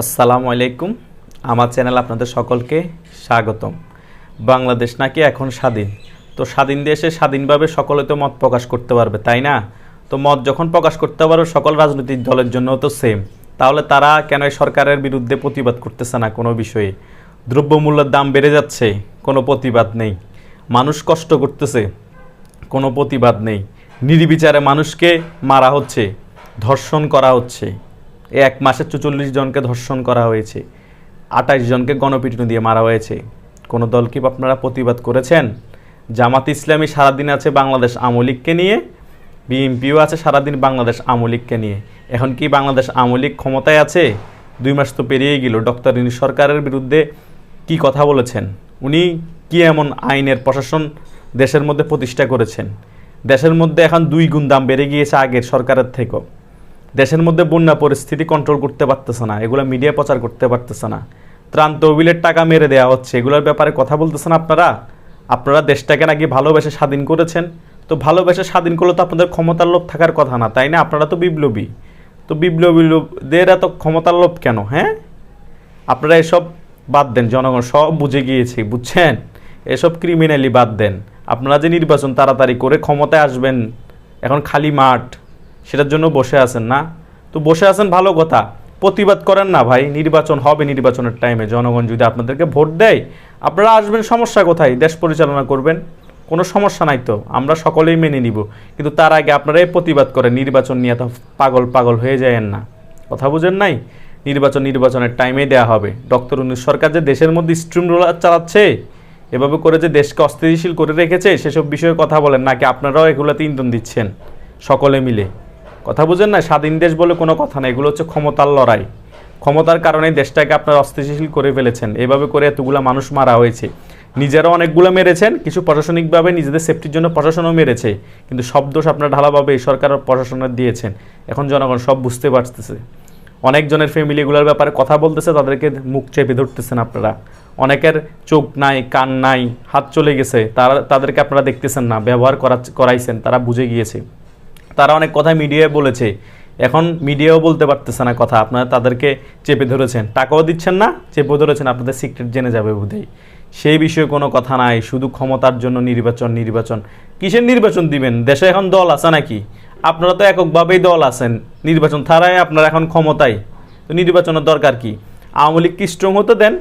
আসসালামু আলাইকুম। আমার চ্যানেল আপনাদের সকলকে স্বাগতম। বাংলাদেশ নাকি এখন স্বাধীন? তো স্বাধীন দেশে স্বাধীনভাবে সকলে তো মত প্রকাশ করতে পারবে, তাই না? তো মত যখন প্রকাশ করতে পারবে, সকল রাজনৈতিক দলের জন্য তো সেম তাহলে তারা কেন সরকারের বিরুদ্ধে প্রতিবাদ করতেছে না কোনো বিষয়ে? দ্রব্যমূল্যের দাম বেড়ে যাচ্ছে, কোনো প্রতিবাদ নেই। মানুষ কষ্ট করতেছে, কোনো প্রতিবাদ নেই। নির্বিচারে মানুষকে মারা হচ্ছে, ধর্ষণ করা হচ্ছে। এক মাসে চুচল্লিশ জনকে ধর্ষণ করা হয়েছে আঠাশ জনকে গণপিটুনি দিয়ে মারা হয়েছে। কোনো দল কি আপনারা প্রতিবাদ করেছেন? জামাত ইসলামী সারাদিন আছে বাংলাদেশ আমলিককে নিয়ে, বিএনপিও আছে সারাদিন বাংলাদেশ আমলিককে নিয়ে। এখন কি বাংলাদেশ আমলিক ক্ষমতায় আছে? দুই মাস তো পেরিয়ে গেল, ডক্টর ইনি সরকারের বিরুদ্ধে কি কথা বলেছেন? উনি কি এমন আইনের প্রশাসন দেশের মধ্যে প্রতিষ্ঠা করেছেন? দেশের মধ্যে এখন দুই গুণ দাম বেড়ে গিয়েছে আগের সরকারের থেকেও। দেশের মধ্যে বন্যা পরিস্থিতি কন্ট্রোল করতে পারতেছে না, এগুলো মিডিয়া প্রচার করতে পারতেছে না। ত্রাণ তহবিলের টাকা মেরে দেওয়া হচ্ছে, এগুলোর ব্যাপারে কথা বলতেছেন আপনারা? আপনারা দেশটাকে নাকি ভালোবেসে স্বাধীন করেছেন? তো ভালোবেসে স্বাধীন করলে তো আপনাদের ক্ষমতার লোভ থাকার কথা না, তাই না? আপনারা তো বিপ্লবী। তো বিপ্লবী লোকদের এত ক্ষমতার লোভ কেন হ্যাঁ? আপনারা এসব বাদ দেন, জনগণ সব বুঝে গিয়েছে, বুঝছেন? এসব ক্রিমিনালি বাদ দেন। আপনারা যে নির্বাচন তাড়াতাড়ি করে ক্ষমতায় আসবেন, এখন খালি মাঠ। সেটার জন্য বসে আছেন না। তো বসে আছেন ভালো কথা। প্রতিবাদ করেন না ভাই, নির্বাচন হবে নির্বাচনের টাইমে জনগণ যদি আপনাদেরকে ভোট দেয়, আপনারা আসবেন, সমস্যা কোথায়? দেশ পরিচালনা করবেন? কোনো সমস্যা নাই তো। আমরা সকলেই মেনে নিব। কিন্তু তার আগে আপনারাই প্রতিবাদ করেন, নির্বাচন নিয়ে তো পাগল পাগল হয়ে যায়েন না। কথা বুঝেন নাই? নির্বাচন নির্বাচনের টাইমে দেয়া হবে। ডক্টর উনিশ সরকার যে দেশের মধ্যে স্ট্রিম রোলার চালাচ্ছে, এভাবে করে যে দেশকে অস্থিতিশীল করে রেখেছে, সেসব বিষয়ে কথা বলেন, নাকি আপনারাও এগুলোতে ইন্ধন দিচ্ছেন? সকলে মিলে। কথা বুঝেন না, স্বাধীন দেশ বলে কোনো কথা না এগুলো হচ্ছে ক্ষমতার লড়াই। ক্ষমতার কারণে দেশটাকে আপনারা অস্থিতিশীল করে ফেলেছেন। এভাবে করে এতগুলা মানুষ মারা হয়েছে। নিজেরা অনেকগুলো মেরেছেন, কিছু প্রশাসনিকভাবে নিজেদের সেফটির জন্য প্রশাসনও মেরেছে। কিন্তু সব দোষ আপনার ঢালাভাবে এই সরকার প্রশাসনের দিয়েছেন। এখন জনগণ সব বুঝতে পারতেছে। অনেকজনের ফ্যামিলিগুলোর ব্যাপারে কথা বলতেছে, তাদেরকে মুখ চেপে ধরতেছেন আপনারা। অনেকের চোখ নাই, কান নাই, হাত চলে গেছে, তারা, তাদেরকে আপনারা দেখতেছেন না, ব্যবহার করা করাইছেন, তারা বুঝে গিয়েছে। তারা অনেক কথা মিডিয়ায় বলেছে। এখন মিডিয়াও বলতে পারতেছে না কথা। আপনারা তাদেরকে চেপে ধরেছেন। টাকাও দিচ্ছেন না চেপে ধরেছেন। আপনাদের সিক্রেট জেনে যাবে বোধহয়। সেই বিষয়ে কোনো কথা নাই। শুধু ক্ষমতার জন্য নির্বাচন নির্বাচন। কিসের নির্বাচন দিবেন? দেশে এখন দল আছে নাকি? আপনারা তো এককভাবেই দল আছেন। নির্বাচন ছাড়াই আপনারা এখন ক্ষমতায়। তো নির্বাচনের দরকার কি? আওয়ামী লীগ কি স্ট্রং হতে দেন?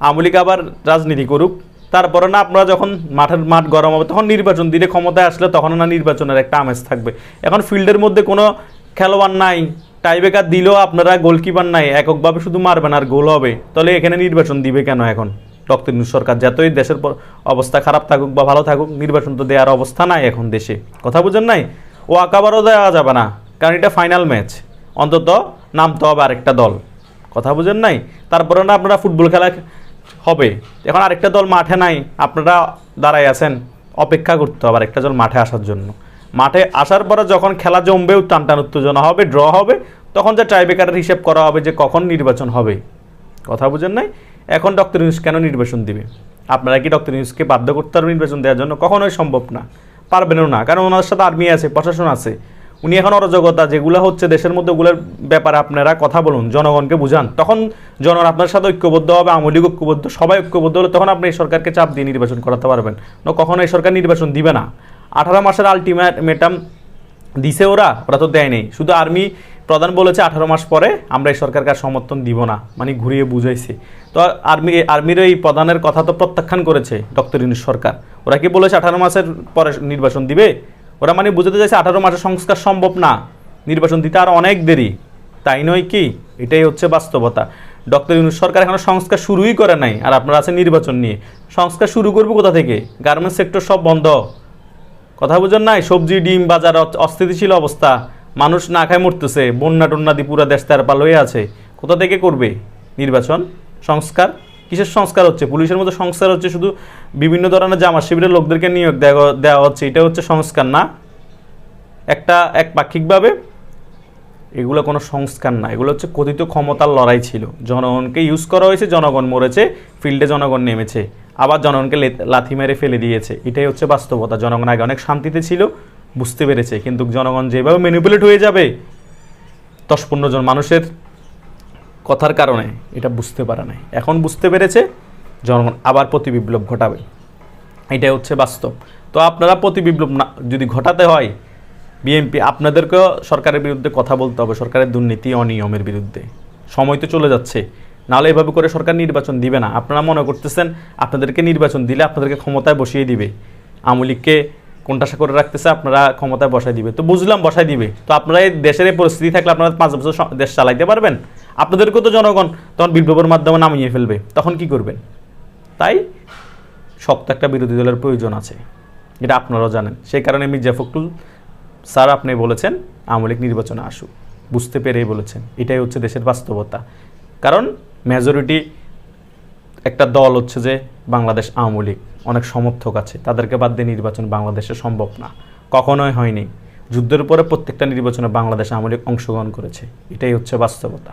আওয়ামী লীগ আবার রাজনীতি করুক। তারপরে না আপনারা যখন মাঠের মাঠ গরম হবে, তখন নির্বাচন দিলে ক্ষমতায় আসলে তখন না নির্বাচনের একটা আমেজ থাকবে। এখন ফিল্ডের মধ্যে কোনো খেলোয়াড় নাই টাইবেকার দিলেও আপনারা গোলকিপার নাই, এককভাবে শুধু মারবেন আর গোল হবে। তাহলে এখানে নির্বাচন দিবে কেন এখন? ডক্টর সরকার যতই দেশের অবস্থা খারাপ থাকুক বা ভালো থাকুক, নির্বাচন তো দেওয়ার অবস্থা নাই এখন দেশে। কথা বুঝেন নাই? ও আকাবারও দেওয়া যাবে না, কারণ এটা ফাইনাল ম্যাচ অন্তত নামতে হবে আরেকটা দল। কথা বুঝেন নাই? তারপরে না আপনারা ফুটবল খেলা হবে। এখন আরেকটা দল মাঠে নাই, আপনারা দাঁড়াই আছেন, অপেক্ষা করতে হবে আরেকটা দল মাঠে আসার জন্য। মাঠে আসার পরে যখন খেলা জমবে টান টান উত্তেজনা হবে, ড্র হবে, তখন যে ট্রাইবেকারের হিসেব করা হবে যে কখন নির্বাচন হবে। কথা বুঝেন নাই? এখন ডক্টর ইউনুস কেন নির্বাচন দিবে? আপনারা কি ডক্টর ইউনুসকে বাধ্য করতে পারবেন নির্বাচন দেওয়ার জন্য? কখনোই সম্ভব না। পারবেনও না, কারণ ওনার সাথে আর্মি আছে, প্রশাসন আছে। উনি এখন অরাজকতা, যেগুলো হচ্ছে দেশের মধ্যে ওগুলোর ব্যাপারে আপনারা কথা বলুন, জনগণকে বুঝান। তখন জনগণ আপনার সাথে ঐক্যবদ্ধ হবে, আওয়ামী লীগ ঐক্যবদ্ধ, সবাই ঐক্যবদ্ধ হলে তখন আপনি এই সরকারকে চাপ দিয়ে নির্বাচন করাতে পারবেন। না, কখনো এই সরকার নির্বাচন দিবে না। আঠারো মাসের আলটিমেটাম দিছে ওরা ওরা তো দেয় নেই। শুধু আর্মি প্রধান বলেছে আঠারো মাস পরে আমরা এই সরকারকে সমর্থন দিব না মানে ঘুরিয়ে বুঝাইছে। তো আর্মি, আর্মির এই প্রধানের কথা তো প্রত্যাখ্যান করেছে ডক্টর ইউনুস সরকার। ওরা কি বলেছে আঠারো মাসের পরে নির্বাচন দিবে? ওরা মানে বুঝাতে চাইছে আঠারো মাসের সংস্কার সম্ভব না। নির্বাচন দিতে আর অনেক দেরি। তাই নয় কি? এটাই হচ্ছে বাস্তবতা। ডক্টর ইউনুস সরকার এখনও সংস্কার শুরুই করে নাই, আর আপনারা আছেন নির্বাচন নিয়ে। সংস্কার শুরু করব কোথা থেকে? গার্মেন্টস সেক্টর সব বন্ধ। কথা বুঝেন নাই? সবজি, ডিম, বাজার অস্থিতিশীল অবস্থা। মানুষ না খায় মরতেছে। বন্যা টন্যা দিয়ে পুরা দেশ তার পাল হয়ে আছে। কোথা থেকে করবে নির্বাচন? সংস্কার? কিসের সংস্কার হচ্ছে? পুলিশের মধ্যে সংস্কার হচ্ছে শুধু বিভিন্ন ধরনের জামা শিবিরের লোকদেরকে নিয়োগ দেওয়া হচ্ছে, এটা হচ্ছে সংস্কার না। একটা এক পাক্ষিকভাবে এগুলো কোনো সংস্কার না, এগুলো হচ্ছে কথিত ক্ষমতার লড়াই ছিল। জনগণকে ইউজ করা হয়েছে, জনগণ মরেছে ফিল্ডে জনগণ নেমেছে, আবার জনগণকে লাথি মেরে ফেলে দিয়েছে। এটাই হচ্ছে বাস্তবতা, জনগণ আগে অনেক শান্তিতে ছিল, বুঝতে পেরেছে, কিন্তু জনগণ যেভাবে ম্যানিপুলেট হয়ে যাবে, দশ পনেরো জন মানুষের কথার কারণে এটা বুঝতে পারে নাই। এখন বুঝতে পেরেছে, জনগণ আবার প্রতি বিপ্লব ঘটাবে। এটাই হচ্ছে বাস্তব। তো আপনারা প্রতি বিপ্লব না, যদি ঘটাতে হয়, বিএনপি আপনাদেরকেও সরকারের বিরুদ্ধে কথা বলতে হবে, সরকারের দুর্নীতি অনিয়মের বিরুদ্ধে। সময় তো চলে যাচ্ছে। নাহলে এভাবে করে সরকার নির্বাচন দিবে না। আপনারা মনে করতেছেন, আপনাদেরকে নির্বাচন দিলে আপনাদেরকে ক্ষমতায় বসিয়ে দিবে। আওয়ামী লীগকে কোনটাশা করে রাখতেছে, আপনারা ক্ষমতায় বসাই দিবে। তো বুঝলাম বসাই দিবে। তো আপনারা এই দেশের এই পরিস্থিতি থাকলে আপনারা পাঁচ বছর দেশ চালাইতে পারবেন? আপনাদেরকেও তো জনগণ তখন বিপ্লবের মাধ্যমে নামিয়ে ফেলবে, তখন কি করবেন? তাই শক্ত একটা বিরোধী দলের প্রয়োজন আছে এটা আপনারাও জানেন। সেই কারণে মির্জা ফখরুল স্যার আপনি বলেছেন, আওয়ামী লীগ নির্বাচনে আসুক। বুঝতে পেরেই বলেছেন, এটাই হচ্ছে দেশের বাস্তবতা। কারণ মেজরিটি একটা দল হচ্ছে যে বাংলাদেশ আওয়ামী লীগ, অনেক সমর্থক আছে, তাদেরকে বাদ দিয়ে নির্বাচন বাংলাদেশে সম্ভব না। কখনোই হয়নি। যুদ্ধের পরে প্রত্যেকটা নির্বাচনে বাংলাদেশ আওয়ামী লীগ অংশগ্রহণ করেছে, এটাই হচ্ছে বাস্তবতা।